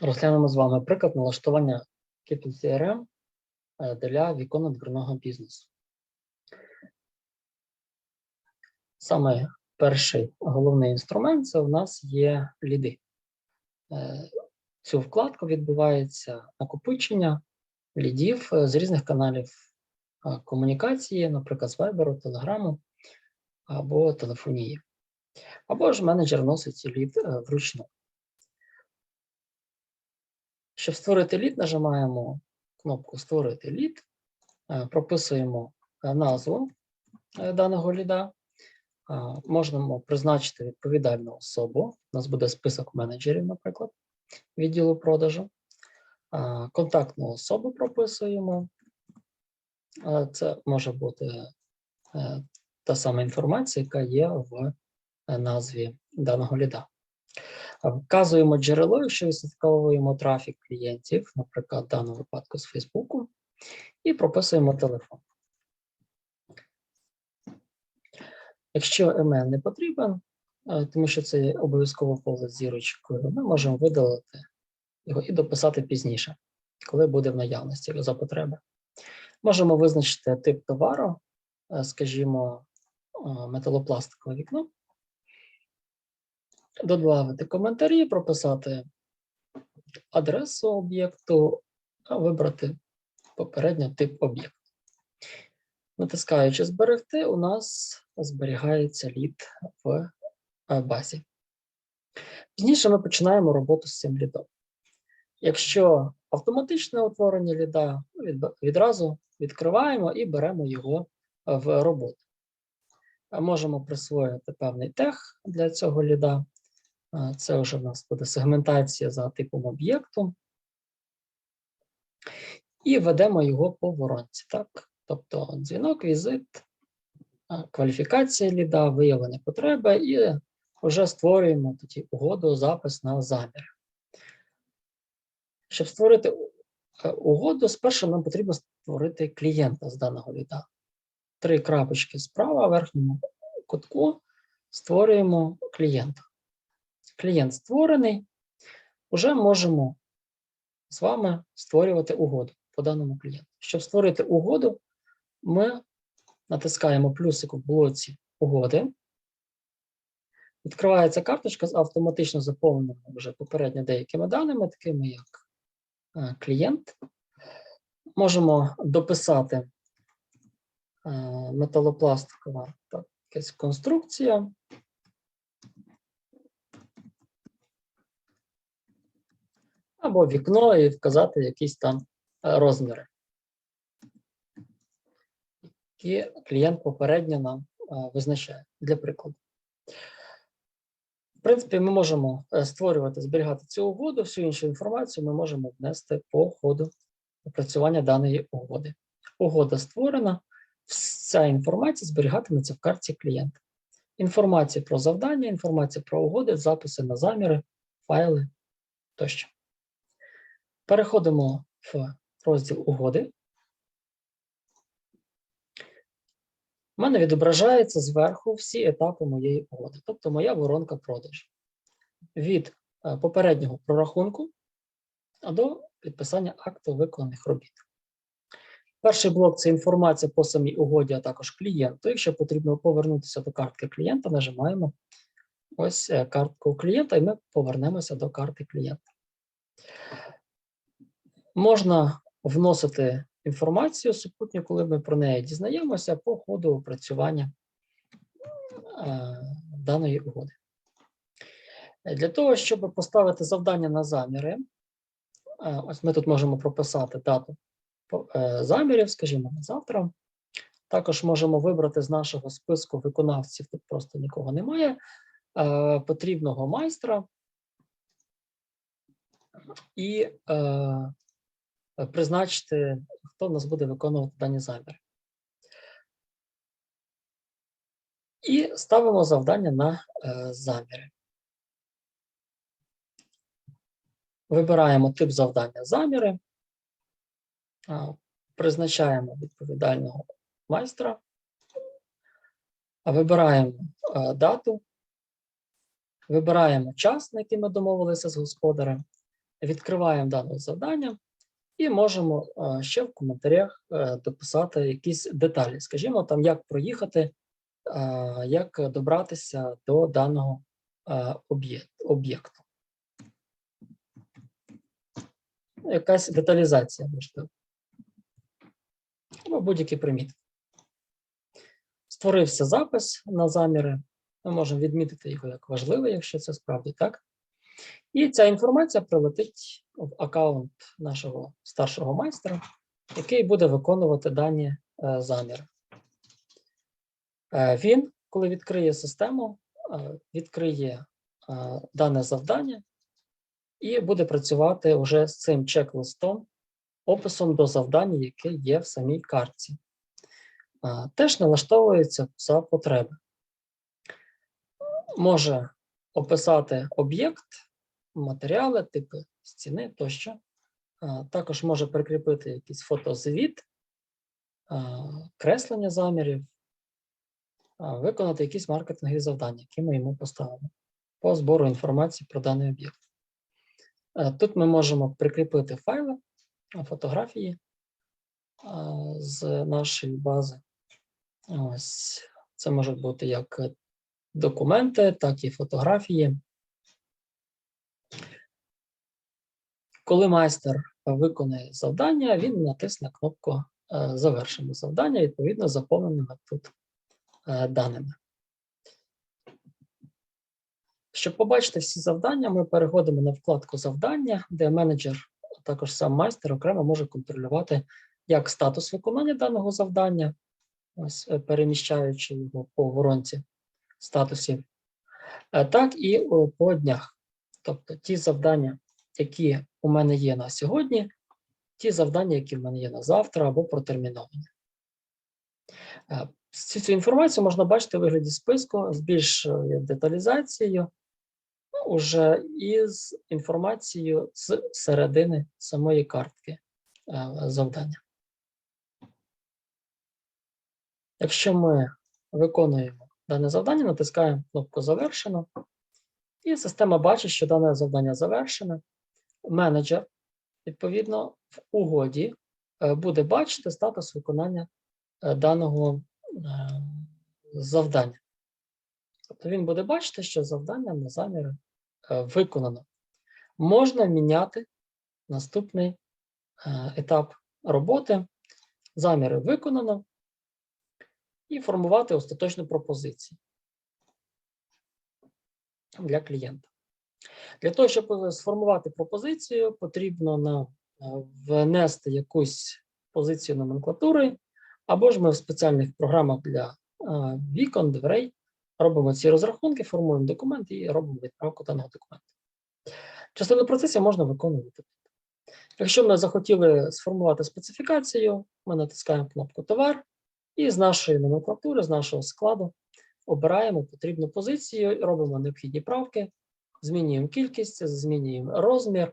Розглянемо з вами приклад налаштування киту CRM е, для віконно-дверного бізнесу. Саме перший головний інструмент це у нас є ліди. Е, Цю вкладку відбувається накопичення лідів е, з різних каналів комунікації, наприклад, з Viber, Telegram або телефонії. Або ж менеджер вносить ці лід вручну. Щоб створити лід, нажимаємо кнопку Створити лід, е, прописуємо е, назву е, даного ліда. Можемо призначити відповідальну особу. У нас буде список менеджерів, наприклад, відділу продажу. Контактну особу прописуємо. Це може бути та сама інформація, яка є в назві даного ліда. Вказуємо джерело, якщо відслідковуємо трафік клієнтів, наприклад, в даному випадку з Фейсбуку, і прописуємо телефон. Якщо email не потрібен, е, тому що це обов'язково поле з зірочкою, ми можемо видалити його і дописати пізніше, коли буде в наявності за потреби. Можемо визначити тип товару, е, скажімо, е, металопластикове вікно додати коментарі, прописати адресу об'єкту, а вибрати попередньо тип об'єкту. Натискаючи Зберегти, у нас зберігається лід в е, базі. Пізніше ми починаємо роботу з цим лідом. Якщо автоматичне утворення ліда, відразу відкриваємо і беремо його в роботу. Можемо присвоїти певний тег для цього ліда. Це вже в нас буде сегментація за типом об'єкту. І ведемо його по воронці. Так? Тобто дзвінок, візит, кваліфікація ліда, виявлення потреби, і вже створюємо тоді угоду, запис на замір. Щоб створити е, угоду, спершу нам потрібно створити клієнта з даного ліда. Три крапочки справа в верхньому кутку створюємо клієнта клієнт створений, вже можемо з вами створювати угоду по даному клієнту. Щоб створити угоду, ми натискаємо плюсик в блоці угоди. Відкривається карточка з автоматично заповненими вже попередньо деякими даними, такими як е, клієнт. Можемо дописати е, металопластикова так, якась конструкція. Або вікно і вказати якісь там е, розміри, які клієнт попередньо нам е, визначає для прикладу. В принципі, ми можемо е, створювати, зберігати цю угоду, всю іншу інформацію ми можемо внести по ходу опрацювання даної угоди. Угода створена, вся інформація зберігатиметься в карті клієнта. Інформація про завдання, інформація про угоди, записи на заміри, файли тощо. Переходимо в розділ угоди. У мене відображаються зверху всі етапи моєї угоди, тобто моя воронка продажу. Від е, попереднього прорахунку до підписання акту виконаних робіт. Перший блок це інформація по самій угоді, а також клієнту. Якщо потрібно повернутися до картки клієнта, нажимаємо ось е, картку клієнта, і ми повернемося до карти клієнта. Можна вносити інформацію супутню, коли ми про неї дізнаємося по ходу опрацювання е, даної угоди. Для того, щоб поставити завдання на заміри, е, ось ми тут можемо прописати дату е, замірів, скажімо, на завтра. Також можемо вибрати з нашого списку виконавців, тут просто нікого немає, потрібного майстра і призначити, хто в нас буде виконувати дані заміри. І ставимо завдання на е, заміри. Вибираємо тип завдання заміри, призначаємо відповідального майстра, вибираємо е, дату, вибираємо час, на який ми домовилися з господарем, відкриваємо дане завдання і можемо е, ще в коментарях е, дописати якісь деталі. Скажімо, там, як проїхати, е, як добратися до даного об'єкту. Якась деталізація можливо. Або будь-які приміти. Створився запис на заміри. Ми можемо відмітити його як важливий, якщо це справді так. І ця інформація прилетить в аккаунт нашого старшого майстра, який буде виконувати дані е, заміри. Е, Він, коли відкриє систему, е, відкриє дане завдання і буде працювати вже з цим чек-листом, описом до завдання, яке є в самій картці. Теж налаштовується за потреби. Може описати об'єкт, матеріали, типи стіни тощо. Також може прикріпити якийсь фотозвіт, креслення замірів, виконати якісь маркетингові завдання, які ми йому поставимо по збору інформації про даний об'єкт. Тут ми можемо прикріпити файли, фотографії з нашої бази. Ось це можуть бути як документи, так і фотографії. Коли майстер виконає завдання, він натисне кнопку е, Завершено завдання, відповідно заповненими тут е, даними. Щоб побачити всі завдання, ми переходимо на вкладку завдання, де менеджер, а також сам майстер окремо може контролювати як статус виконання даного завдання, ось е, переміщаючи його по воронці статусів, е, так і по днях. Тобто ті завдання, які у мене є на сьогодні, ті завдання, які в мене є на завтра або протерміновані. Е, Всю цю інформацію можна бачити у вигляді списку з більшою деталізацією, ну, уже із інформацією з середини самої картки е, завдання. Якщо ми виконуємо дане завдання, натискаємо кнопку Завершено, і система бачить, що дане завдання завершене. Менеджер, відповідно, в угоді е, буде бачити статус виконання е, даного е, завдання. Тобто він буде бачити, що завдання на заміри виконано. Можна міняти наступний етап роботи. Заміри виконано і формувати остаточну пропозицію для клієнта. Для того, щоб сформувати пропозицію, потрібно нам е, внести якусь позицію номенклатури, або ж ми в спеціальних програмах для е, вікон, дверей робимо ці розрахунки, формуємо документ і робимо відправку даного документу. Частину процесів можна виконувати. Якщо ми захотіли сформувати специфікацію, ми натискаємо кнопку Товар і з нашої номенклатури, з нашого складу обираємо потрібну позицію, робимо необхідні правки, змінюємо кількість, змінюємо розмір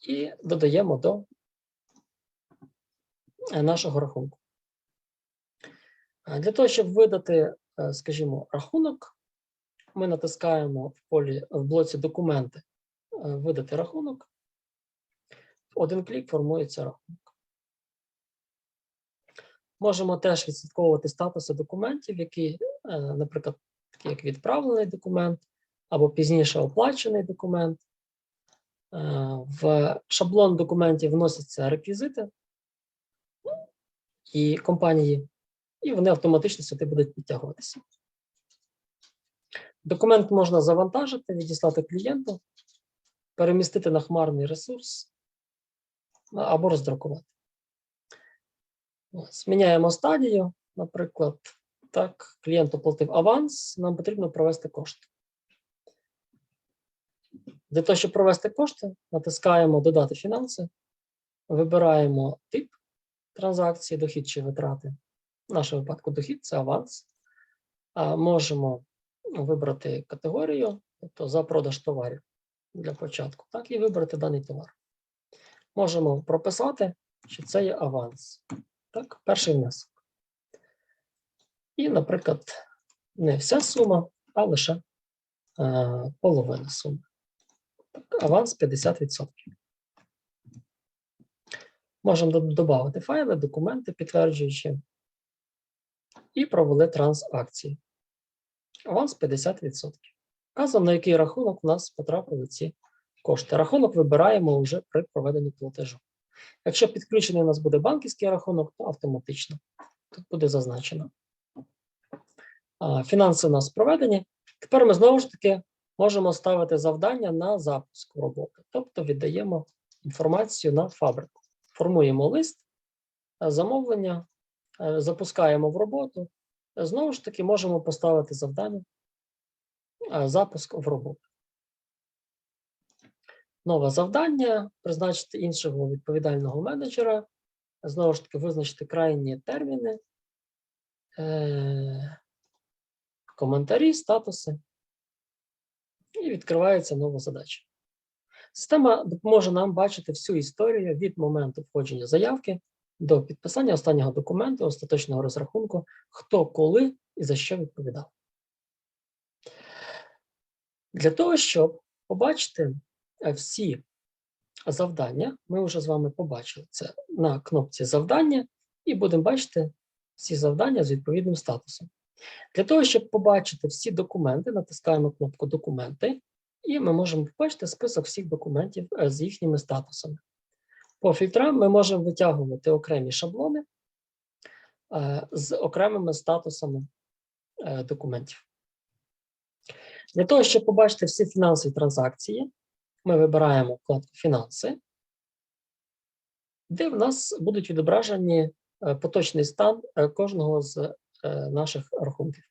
і додаємо до е, нашого рахунку. Е, Для того, щоб видати, е, скажімо, рахунок, ми натискаємо в полі в блоці документи видати рахунок. Один клік формується рахунок. Можемо теж відслідковувати статуси документів, які, наприклад, такі як відправлений документ, або пізніше оплачений документ. В шаблон документів вносяться реквізити і компанії, і вони автоматично сюди будуть підтягуватися. Документ можна завантажити, відіслати клієнту, перемістити на хмарний ресурс або роздрукувати. Зміняємо стадію, наприклад, так, клієнт оплатив аванс, нам потрібно провести кошти. Для того, щоб провести кошти, натискаємо Додати фінанси, вибираємо тип транзакції, дохід чи витрати. В нашому випадку дохід це аванс. Можемо вибрати категорію, тобто за продаж товарів для початку, так, і вибрати даний товар. Можемо прописати, що це є аванс. Так, перший внесок. І, наприклад, не вся сума, а лише е, половина суми. Аванс 50%. Можемо додати файли, документи, підтверджуючи, і провели транзакції. Аванс 50%. Вказано, на який рахунок у нас потрапили ці кошти. Рахунок вибираємо вже при проведенні платежу. Якщо підключений у нас буде банківський рахунок, то автоматично тут буде зазначено. Фінанси у нас проведені. Тепер ми знову ж таки можемо ставити завдання на запуск роботи, тобто віддаємо інформацію на фабрику. Формуємо лист, е, замовлення, е, запускаємо в роботу. Знову ж таки, можемо поставити завдання е, запуск в роботу. Нове завдання призначити іншого відповідального менеджера, знову ж таки, визначити крайні терміни, коментарі, статуси. І відкривається нова задача. Система допоможе нам бачити всю історію від моменту входження заявки до підписання останнього документу, остаточного розрахунку, хто коли і за що відповідав. Для того, щоб побачити е, всі завдання, ми вже з вами побачили це на кнопці завдання, і будемо бачити всі завдання з відповідним статусом. Для того, щоб побачити всі документи, натискаємо кнопку Документи, і ми можемо побачити список всіх документів е, з їхніми статусами. По фільтрам ми можемо витягувати окремі шаблони е, з окремими статусами е, документів. Для того, щоб побачити всі фінансові транзакції, ми вибираємо вкладку Фінанси, де в нас будуть відображені поточний стан кожного з наших рахунків.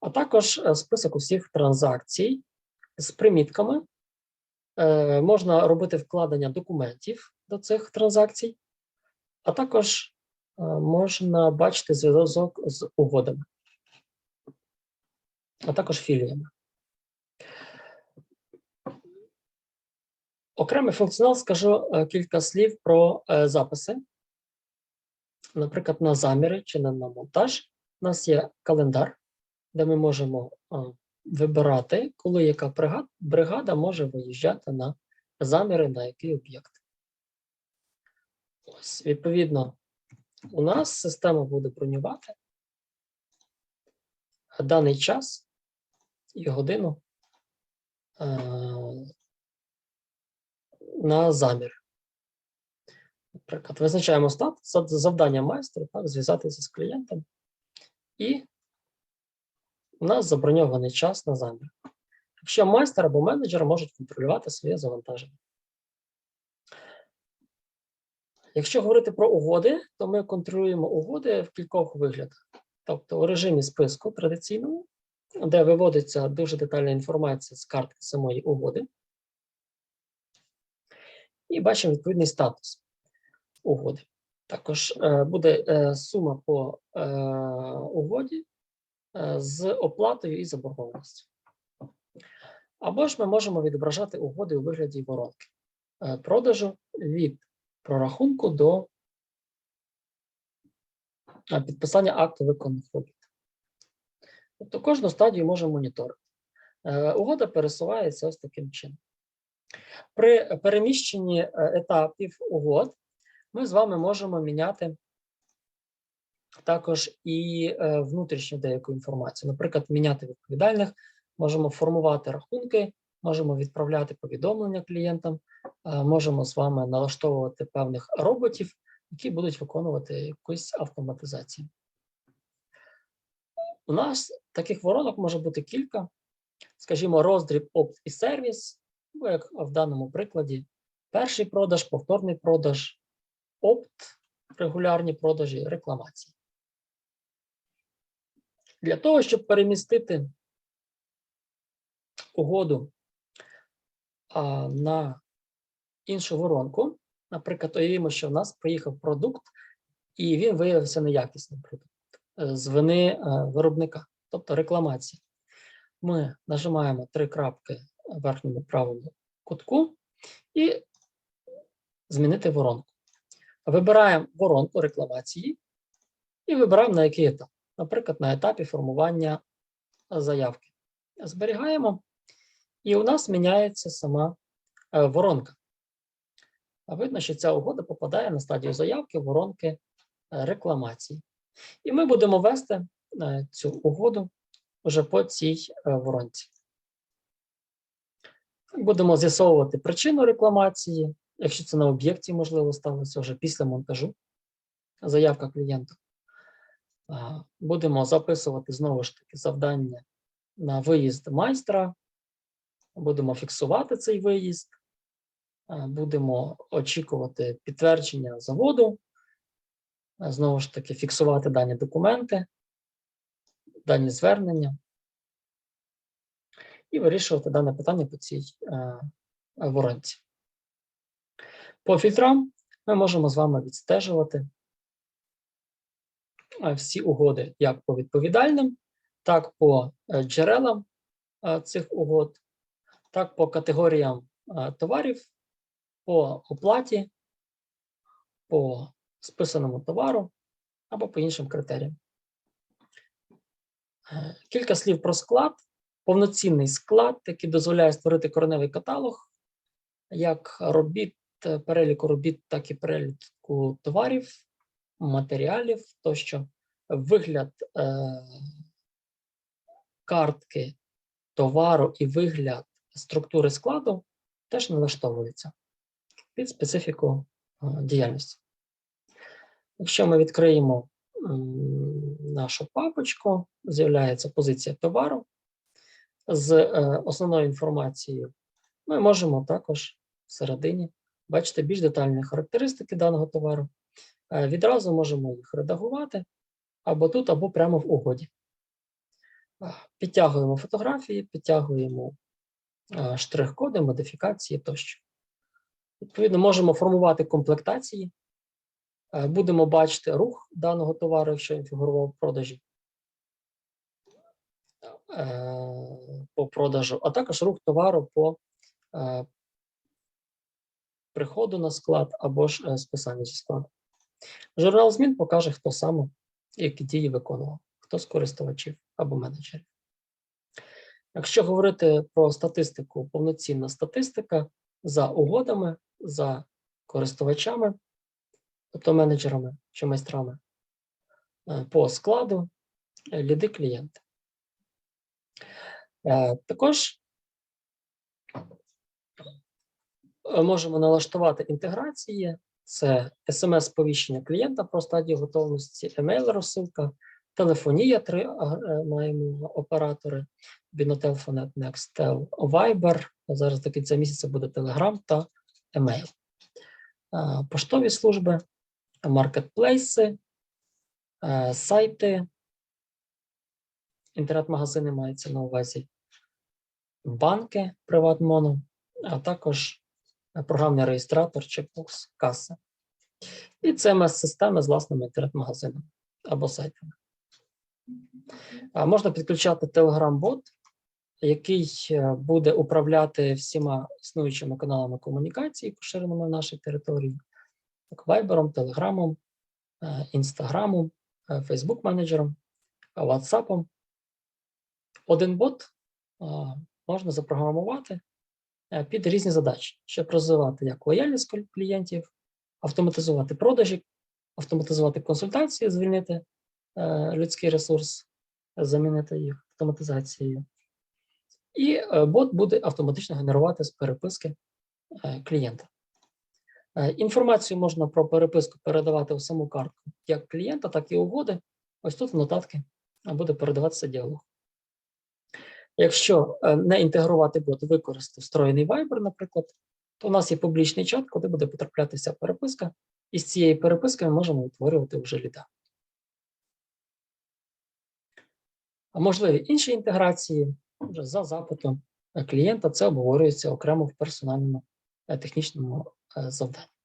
А також е, список усіх транзакцій з примітками. Е, Можна робити вкладення документів до цих транзакцій, а також е, можна бачити зв'язок з угодами, а також філіями. Окремий функціонал скажу е, кілька слів про е, записи. Наприклад, на заміри чи на монтаж. У нас є календар, де ми можемо вибирати, коли яка бригада може виїжджати на заміри на який об'єкт. Ось, відповідно, у нас система буде бронювати даний час і годину е, на замір. Наприклад, визначаємо статус завдання майстра, так, зв'язатися з клієнтом, і у нас заброньований час на замір. Якщо майстер або менеджер можуть контролювати своє завантаження. Якщо говорити про угоди, то ми контролюємо угоди в кількох виглядах. Тобто у режимі списку традиційному, де виводиться дуже детальна інформація з картки самої угоди. І бачимо відповідний статус угоди. Також е, буде е, сума по е, угоді з оплатою і заборгованістю. Або ж ми можемо відображати угоди у вигляді воронки продажу від прорахунку до підписання акту виконаних робіт. Тобто кожну стадію можемо моніторити. Угода пересувається ось таким чином. При переміщенні етапів угод ми з вами можемо міняти також і е, внутрішню деяку інформацію. Наприклад, міняти відповідальних, можемо формувати рахунки, можемо відправляти повідомлення клієнтам, е, можемо з вами налаштовувати певних роботів, які будуть виконувати якусь автоматизацію. У нас таких воронок може бути кілька. Скажімо, роздріб опт і сервіс, ну, як в даному прикладі, перший продаж, повторний продаж, опт, регулярні продажі, рекламації. Для того, щоб перемістити угоду на іншу воронку, наприклад, уявімо, що в нас приїхав продукт, і він виявився неякісним продуктом е, з вини е, виробника, тобто рекламації. Ми нажимаємо три крапки в верхньому правому кутку і змінити воронку. Вибираємо воронку рекламації і вибираємо на який етап. Наприклад, на етапі формування заявки. Зберігаємо І у нас міняється сама е, воронка. Видно, що ця угода попадає на стадію заявки воронки е, рекламації. І ми будемо вести е, цю угоду вже по цій е, воронці. Будемо з'ясовувати причину рекламації, якщо це на об'єкті, можливо, сталося вже після монтажу, заявка клієнта. Будемо записувати знову ж таки завдання на виїзд майстра. Будемо фіксувати цей виїзд. Будемо очікувати підтвердження заводу. Знову ж таки, фіксувати дані документи, дані звернення і вирішувати дане питання по цій воронці. По фільтрам ми можемо з вами відстежувати е, всі угоди як по відповідальним, так по е, джерелам е, цих угод, так по категоріям товарів, по оплаті, по списаному товару або по іншим критеріям. Кілька слів про склад. Повноцінний склад, який дозволяє створити кореневий каталог, як робіт, переліку робіт, так і переліку товарів, матеріалів тощо. Вигляд е, картки товару і вигляд структури складу теж налаштовується під специфіку е, діяльності. Якщо ми відкриємо м, нашу папочку, з'являється позиція товару з е, основною інформацією, ми можемо також всередині бачити більш детальні характеристики даного товару. Е, Відразу можемо їх редагувати або тут, або прямо в угоді. Е, Підтягуємо фотографії, підтягуємо е, штрих-коди, модифікації тощо. Відповідно, можемо формувати комплектації, будемо бачити рух даного товару, якщо він фігурував в продажі по продажу, а також рух товару по приходу на склад або ж е, списанню зі складу. Журнал змін покаже, хто саме які дії виконував, хто з користувачів або менеджерів. Якщо говорити про статистику, повноцінна статистика за угодами, за користувачами, тобто менеджерами чи майстрами, е, по складу, е, ліди клієнти. Також е, можемо налаштувати інтеграції. Це смс-сповіщення клієнта про стадію готовності, емейл-розсилка, телефонія, три е, маємо оператори, Binotel, Nextel, Viber, зараз до кінця місяця буде Telegram та емейл. Поштові служби, маркетплейси, е, сайти, інтернет-магазини мається на увазі, банки PrivatMono, а також програмний реєстратор Checkbox каса. І CMS-системи з власними інтернет-магазинами або сайтами. Можна підключати Telegram-бот, який е, буде управляти всіма існуючими каналами комунікації, поширеними в нашій території, як Viber, Telegram, Instagram, Facebook менеджером, WhatsApp. Один бот можна запрограмувати е, під різні задачі, щоб розвивати як лояльність клієнтів, автоматизувати продажі, автоматизувати консультації, звільнити е, людський ресурс, замінити їх автоматизацією. І е, бот буде автоматично генерувати з переписки е, клієнта. Е, Інформацію можна про переписку передавати в саму картку як клієнта, так і угоди. Ось тут в нотатки е, буде передаватися діалог. Якщо е, не інтегрувати бот, використати встроєний Viber, наприклад, то у нас є публічний чат, куди буде потраплятися переписка, і з цієї переписки ми можемо утворювати вже ліда. А можливі інші інтеграції вже за запитом е, клієнта, це обговорюється окремо в персональному е, технічному завданні.